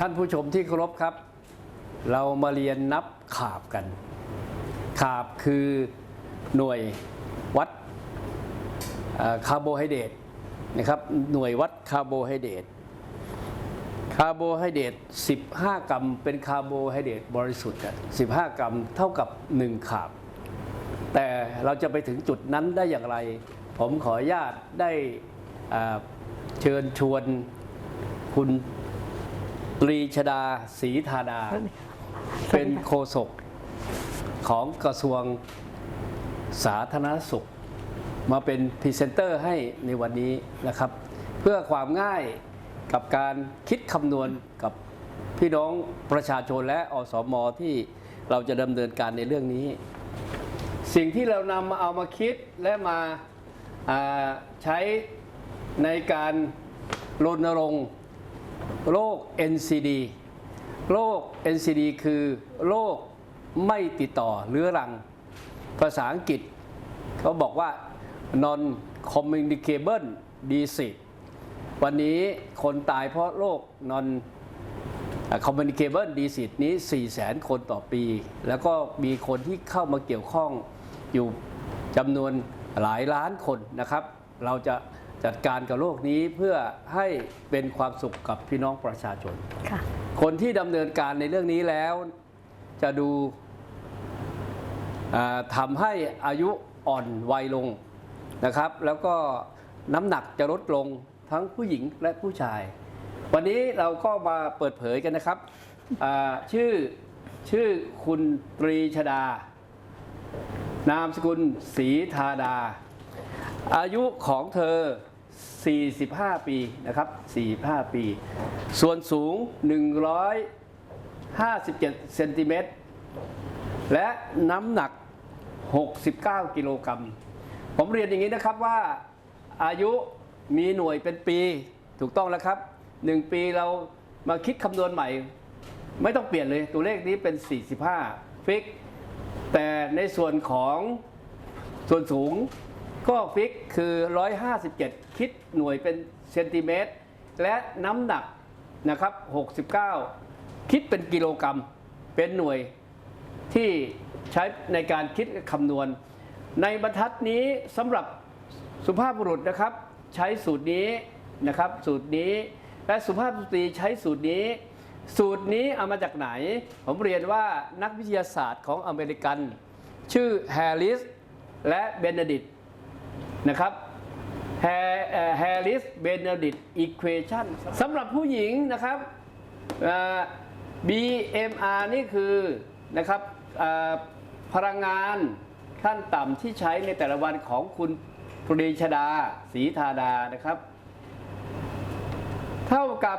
ท่านผู้ชมที่เคารพครับ เรามาเรียนนับขาบกัน ขาบคือหน่วยวัดคาร์โบไฮเดรตนะครับหน่วยวัดคาร์โบไฮเดรตคาร์โบไฮเดรต15 กรัมเป็นคาร์โบไฮเดรตบริสุทธิ์อะ15 กรัมเท่ากับ 1 ขาบ แต่เราจะไปถึงจุดนั้นได้อย่างไร ผมขออนุญาตได้เชิญชวนคุณ ตรีชดาศรีธาดา เป็นโฆษกของกระทรวงสาธารณสุข มาเป็นพรีเซนเตอร์ให้ในวันนี้นะครับ เพื่อความง่ายกับการคิดคำนวณกับพี่น้องประชาชนและอสมที่เราจะดำเนินการในเรื่องนี้ สิ่งที่เรานำมาเอามาคิดและมาอ่าใช้ในการรณรงค์ โรค NCD โรค NCD คือโรคไม่ติดต่อเรื้อรัง ภาษาอังกฤษ เขาบอกว่า non communicable disease วันนี้คนตายเพราะโรค non communicable disease นี้ 4 0 0แสนคนต่อปี แล้วก็มีคนที่เข้ามาเกี่ยวข้องอยู่จำนวนหลายล้านคนนะครับ เราจะจัดการกับโรคนี้เพื่อให้เป็นความสุขกับพี่น้องประชาชน ค่ะ คนที่ดำเนินการในเรื่องนี้แล้ว จะดูอ่าทำให้อายุอ่อนวัยลงนะครับ แล้วก็น้ำหนักจะลดลงทั้งผู้หญิงและผู้ชาย วันนี้เราก็มาเปิดเผยกันนะครับอ่าชื่อชื่อคุณตรีชดา นามสกุลศรีธาดา อายุของเธอ 45 ปีนะครับ 45 ปี ส่วนสูง 157เซนติเมตร และน้ำหนัก 69 กิโลกรัม ผมเรียนอย่างนี้นะครับว่าอายุมีหน่วยเป็นปี ถูกต้องแล้วครับ 1 ปีเรามาคิดคำนวณใหม่ ไม่ต้องเปลี่ยนเลยตัวเลขนี้เป็น 45 ฟิก แต่ในส่วนของส่วนสูง ก็ฟิกคือ 157 คิดหน่วยเป็นเซนติเมตร และน้ำหนักนะครับ 69 คิดเป็นกิโลกรัม เป็นหน่วยที่ใช้ในการคิดคำนวณ ในบรรทัดนี้สำหรับสุภาพบุรุษนะครับ ใช้สูตรนี้นะครับสูตรนี้และสุภาพสตรีใช้สูตรนี้ สูตรนี้เอามาจากไหน ผมเรียนว่านักวิทยาศาสตร์ของอเมริกัน ชื่อแฮร์ริสและเบนเดดิต นะครับแฮร์ริสเบนเดดิตอีควอชันสำหรับผู้หญิงนะครับ BMR นี่คือนะครับพลังงานขั้นต่ำที่ใช้ในแต่ละวันของคุณปรีชดาศรีธาดานะครับ เท่ากับ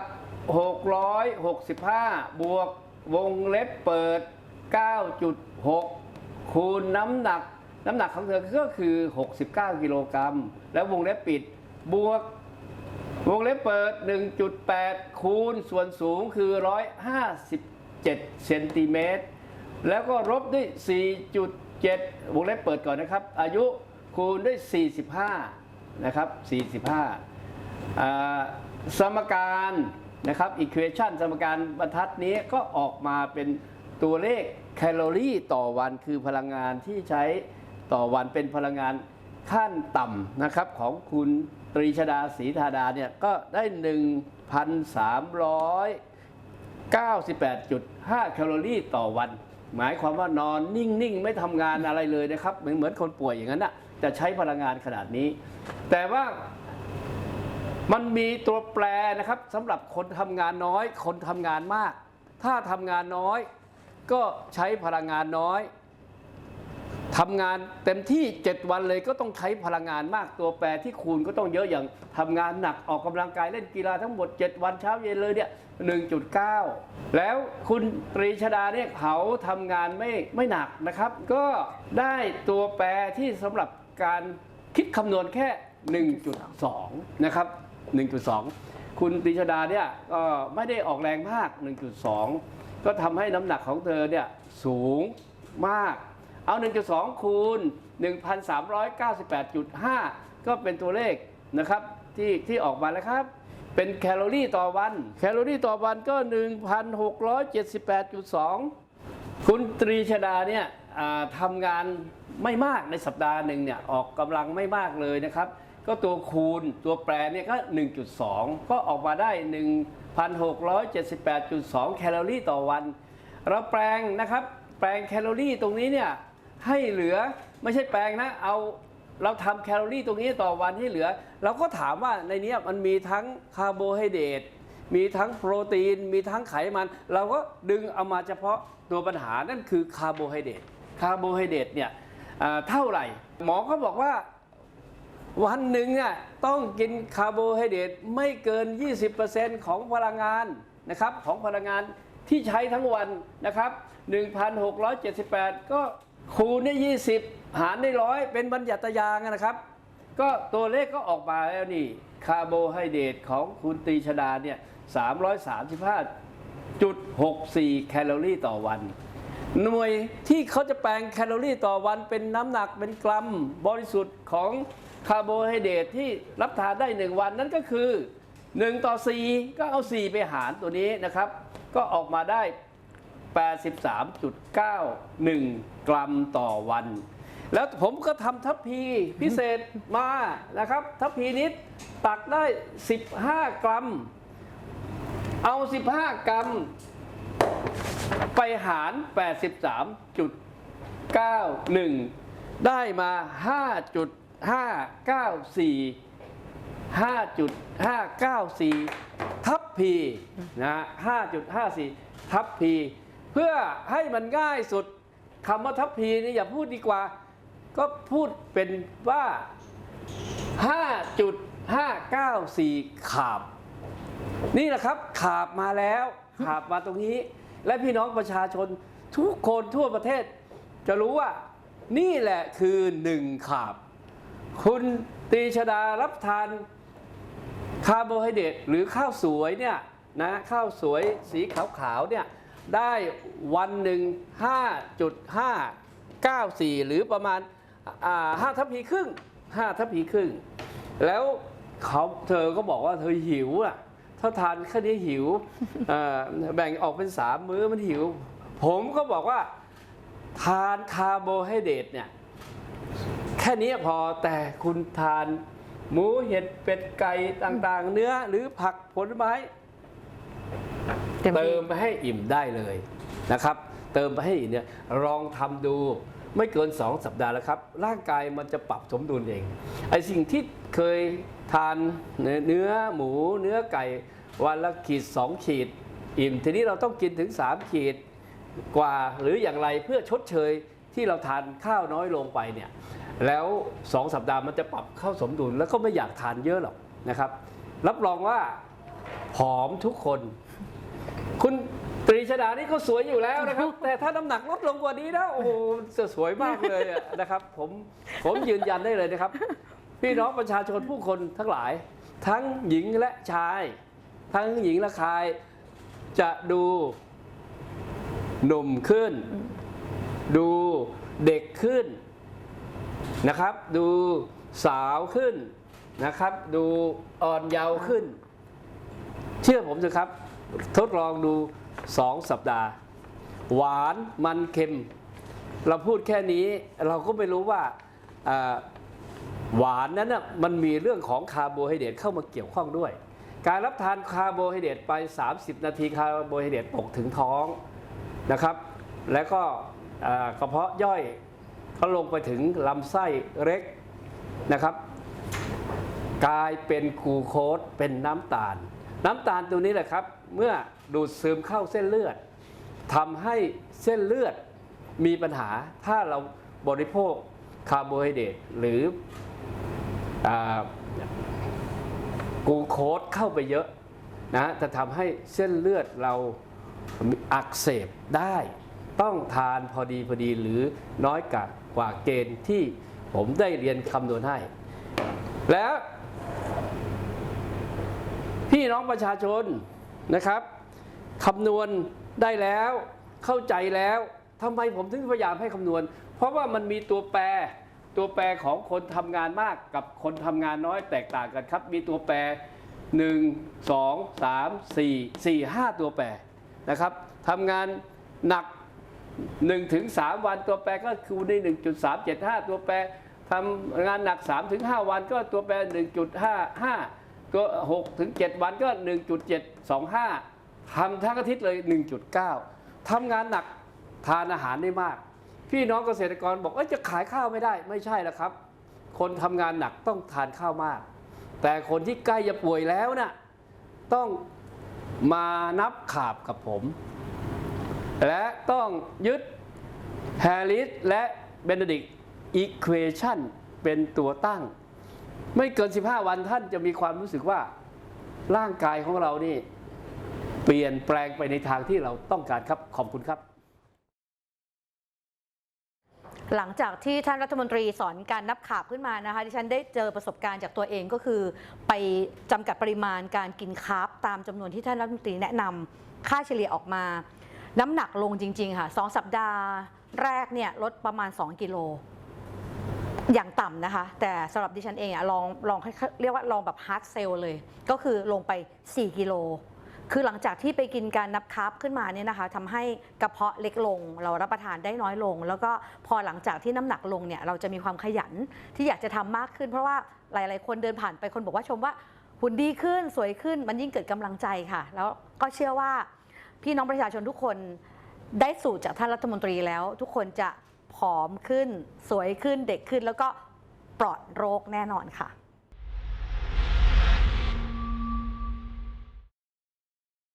665 บวกวงเล็บเปิด 9.6 คูณน้ำหนัก น้ำหนักของเธอก็คือ 69 กิโลกรัม แล้ววงเล็บปิดบวก วงเล็บเปิด 1.8 คูณส่วนสูงคือ 157 เซนติเมตร แล้วก็ลบด้วย 4.7 วงเล็บเปิดก่อนนะครับ อายุคูณด้วย 45 นะครับ 45อ่าสมการนะครับ equation สมการบรรทัดนี้ก็ออกมาเป็นตัวเลขแคลอรี่ต่อวันคือพลังงานที่ใช้ ต่อวันเป็นพลังงานขั้นต่ำนะครับของคุณตรีชดาศรีธาดาเนี่ยก็ได้ 1,398.5 แคลอรี่ต่อวัน หมายความว่านอนนิ่ง ๆ ไม่ทำงานอะไรเลยนะครับ เหมือนเหมือนคนป่วยอย่างนั้นนะจะใช้พลังงานขนาดนี้ แต่ว่ามันมีตัวแปรนะครับสำหรับคนทำงานน้อย คนทำงานมาก ถ้าทำงานน้อย ก็ใช้พลังงานน้อย ทำงานเต็มที่ 7 วันเลยก็ต้องใช้พลังงานมากตัวแปรที่คูณก็ต้องเยอะอย่างทำงานหนักออกกำลังกายเล่นกีฬาทั้งหมด 7 วันเช้าเย็นเลยเนี่ย1.9 แล้วคุณตรีชดาเนี่ยเขาทำงานไม่ไม่หนักนะครับ ก็ได้ตัวแปรที่สำหรับการคิดคำนวณแค่ 1.2 นะครับ 1.2 คุณปรีชดาเนี่ยก็ไม่ได้ออกแรงมาก 1.2 ก็ทำให้น้ำหนักของเธอเนี่ยสูงมาก เอา 1.2 คูณ 1,398.5 ก็เป็นตัวเลขนะครับที่ที่ออกมาแล้วครับ เป็นแคลอรี่ต่อวัน แคลอรี่ต่อวันก็ 1,678.2 คุณตรีชดาเนี่ยทำงานไม่มากในสัปดาห์หนึ่งเนี่ยออกกำลังไม่มากเลยนะครับ ก็ตัวคูณตัวแปรเนี่ยก็ 1.2 ก็ออกมาได้ 1,678.2 แคลอรี่ต่อวัน เราแปลงนะครับ แปลงแคลอรี่ตรงนี้เนี่ย ให้เหลือไม่ใช่แปลงนะ เอาเราทำแคลอรี่ตรงนี้ต่อวันให้เหลือ เราก็ถามว่าในนี้มันมีทั้งคาร์โบไฮเดรตมีทั้งโปรตีน มีทั้งไขมัน เราก็ดึงเอามาเฉพาะตัวปัญหานั่นคือคาร์โบไฮเดรตคาร์โบไฮเดรตเนี่ยเท่าไหร่ หมอก็บอกว่าวันหนึ่งอะต้องกินคาร์โบไฮเดรตไม่เกิน 20%ของพลังงานนะครับของพลังงานที่ใช้ทั้งวันนะครับ 1,678 ก็ คูณได้20หารได้ร้อยเป็นบัญญัตยางนะครับ ก็ตัวเลขก็ออกมาแล้วนี่คาร์โบไฮเดรตของคุณตีชดาเนี่ย335.64แคลอรี่ต่อวัน หน่วยที่เขาจะแปลงแคลอรี่ต่อวันเป็นน้ำหนักเป็นกรัมบริสุทธิ์ของคาร์โบไฮเดรตที่รับทานได้ 1 วันนั่นก็คือ 1 ต่อ 4 ก็เอา 4 ไปหารตัวนี้นะครับ ก็ออกมาได้ 83.91 กรัมต่อวัน แล้วผมก็ทำทัพพีพิเศษมานะครับ ทัพพีนิดตักได้ 15 กรัม เอา 15 กรัม ไปหาร 83.91 ได้มา 5.594 5.594 ทับพีนะ5.54 ทับพี เพื่อให้มันง่ายสุดคำว่าทับพีนี่อย่าพูดดีกว่า ก็พูดเป็นว่า 5.594 ขาบ นี่แหละครับขาบมาแล้วขาบมาตรงนี้ และพี่น้องประชาชนทุกคนทั่วประเทศ จะรู้ว่านี่แหละคือหนึ่งขาบ คุณตีชดารับทานคาร์โบไฮเดรตหรือข้าวสวยเนี่ยนะข้าวสวยสีขาวๆเนี่ย ได้วันหนึ่ง5.594 หรือประมาณอ่าห้าทัพพีครึ่งห้าทัพพีครึ่ง แล้วเขาเธอก็บอกว่าเธอหิวอะถ้าทานแค่นี้หิวแบ่งออกเป็นสามมื้อมันหิว ผมก็บอกว่าทานคาร์โบไฮเดรตเนี่ยแค่นี้พอแต่คุณทานหมูเห็ดเป็ดไก่ต่างๆ เนื้อหรือผักผลไม้ เต็มเติมไปให้อิ่มได้เลยนะครับ เติมไปให้อิ่มเนี่ยลองทำดูไม่เกิน 2 สัปดาห์แล้วครับ ร่างกายมันจะปรับสมดุลเองไอสิ่งที่เคยทานเนื้อหมู เนื้อไก่วันละขีด 2 ขีด อิ่มทีนี้เราต้องกินถึง 3 ขีด กว่าหรืออย่างไรเพื่อชดเชยที่เราทานข้าวน้อยลงไปเนี่ยแล้ว 2 สัปดาห์มันจะปรับเข้าสมดุลแล้วก็ไม่อยากทานเยอะหรอกนะครับ รับรองว่าผอมทุกคน คุณตรีชดานี่ก็สวยอยู่แล้วนะครับ แต่ถ้าน้ำหนักลดลงกว่านี้นะโอ้โหจะสวยมากเลยนะครับ ผมผมยืนยันได้เลยนะครับ พี่น้องประชาชนผู้คนทั้งหลาย ทั้งหญิงและชาย ทั้งหญิงและชายจะดูหนุ่มขึ้น ดูเด็กขึ้นนะครับ ดูสาวขึ้นนะครับ ดูอ่อนเยาว์ขึ้น เชื่อผมเถอะครับ ทดลองดู 2 สัปดาห์ หวานมันเค็ม เราพูดแค่นี้เราก็ไม่รู้ว่าหวานนั้นน่ะมันมีเรื่องของคาร์โบไฮเดรตเข้ามาเกี่ยวข้องด้วย การรับทานคาร์โบไฮเดรตไป 30 นาทีคาร์โบไฮเดรตตกถึงท้องนะครับ แล้วก็กระเพาะย่อยก็ลงไปถึงลำไส้เล็กนะครับ กลายเป็นกูโคสเป็นน้ำตาล น้ำตาลตัวนี้แหละครับ เมื่อดูดซึมเข้าเส้นเลือดทำให้เส้นเลือดมีปัญหาถ้าเราบริโภคคาร์โบไฮเดรตหรือกูโคสเข้าไปเยอะนะจะทำให้เส้นเลือดเราอักเสบได้ ต้องทานพอดีพอดีหรือน้อยกว่ากว่าเกณฑ์ที่ผมได้เรียนคำนวณให้ แล้ว น้องประชาชนนะครับคำนวณได้แล้วเข้าใจแล้วทำไมผมถึงพยายามให้คำนวณ เพราะว่ามันมีตัวแปรตัวแปรของคนทำงานมากกับคนทำงานน้อยแตกต่างกันครับ มีตัวแปร 1 2 3 4 4 5 ตัวแปรนะครับทำงานหนัก 1 ถึง 3 วันตัวแปรก็คือใน1.375 ตัวแปรทำงานหนัก 3 ถึง 5 วันก็ตัวแปร 1.55 ตัว6ถึง7วันก็ 1.725ทำทั้งอาทิตย์เลย 1.9ทำงานหนักทานอาหารได้มาก พี่น้องเกษตรกรบอกว่าจะขายข้าวไม่ได้ไม่ใช่แล้วครับ คนทำงานหนักต้องทานข้าวมาก แต่คนที่ใกล้จะป่วยแล้วน่ะต้องมานับขาบกับผม และต้องยึดแฮร์ริสและเบนเดิกอีควอชันเป็นตัวตั้ง ไม่เกิน 15 วันท่านจะมีความรู้สึกว่าร่างกายของเรานี่ เปลี่ยนแปลงไปในทางที่เราต้องการครับขอบคุณครับ หลังจากที่ท่านรัฐมนตรีสอนการนับขาบขึ้นมานะคะดิฉันได้เจอประสบการณ์จากตัวเองก็คือ ไปจำกัดปริมาณการกินคาร์บตามจำนวนที่ท่านรัฐมนตรีแนะนำค่าเฉลี่ยออกมา น้ำหนักลงจริง ๆ ค่ะสองสัปดาห์แรกเนี่ยลดประมาณ 2 กิโล อย่างต่ำนะคะ แต่สำหรับดิฉันเองอะลองลองเรียกว่าลองแบบฮาร์ดเซลเลย ก็คือลงไป 4 กิโล คือหลังจากที่ไปกินการนับคาร์บขึ้นมาเนี่ยนะคะทำให้กระเพาะเล็กลง เรารับประทานได้น้อยลง แล้วก็พอหลังจากที่น้ำหนักลงเนี่ยเราจะมีความขยันที่อยากจะทำมากขึ้น เพราะว่าหลาย ๆ คนเดินผ่านไปคนบอกว่าชมว่าหุ่นดีขึ้นสวยขึ้นมันยิ่งเกิดกำลังใจค่ะ แล้วก็เชื่อว่าพี่น้องประชาชนทุกคนได้สูตรจากท่านรัฐมนตรีแล้วทุกคนจะ ผอมขึ้น สวยขึ้นเด็กขึ้นแล้วก็ปลอดโรคแน่นอนค่ะ